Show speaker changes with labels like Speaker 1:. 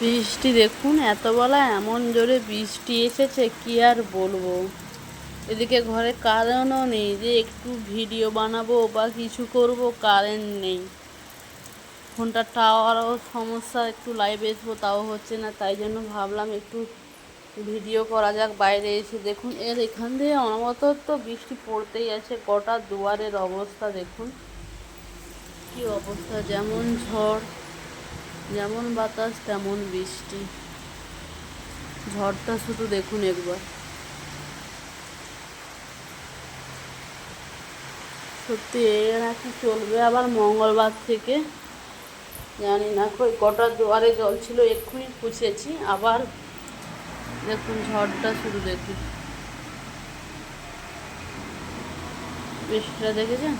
Speaker 1: বৃষ্টি দেখুন, এত বেলা এমন জোরে বৃষ্টি এসেছে, কি আর বলব? এদিকে ঘরে কারেন্টও নেই, যে একটু ভিডিও বানাবো বা কিছু করব, কারেন্ট নেই। ফোনটা টাওয়ারও সমস্যা, একটু লাইভ আসব, তাও হচ্ছে না, তাই জন্য ভাবলাম একটু ভিডিও করা যাক, বাইরে এসে দেখুন। এর এখান দিয়ে অনবরত তো বৃষ্টি পড়তেই আছে, গোটা দুয়ারের অবস্থা দেখুন। কি অবস্থা, যেমন ঝড়। যেমন বাতাস, তেমন বৃষ্টি। ঝড়টা শুধু দেখুন একবার। সত্যি এ নাকি চলবে? আবার মঙ্গলবার থেকে? জানি না, কই, কটা দুয়ারে জল ছিল, এক্ষুনি পুছেছি। আবার দেখুন, ঝড়টা শুরু দেখুন। বৃষ্টিটা দেখেছেন?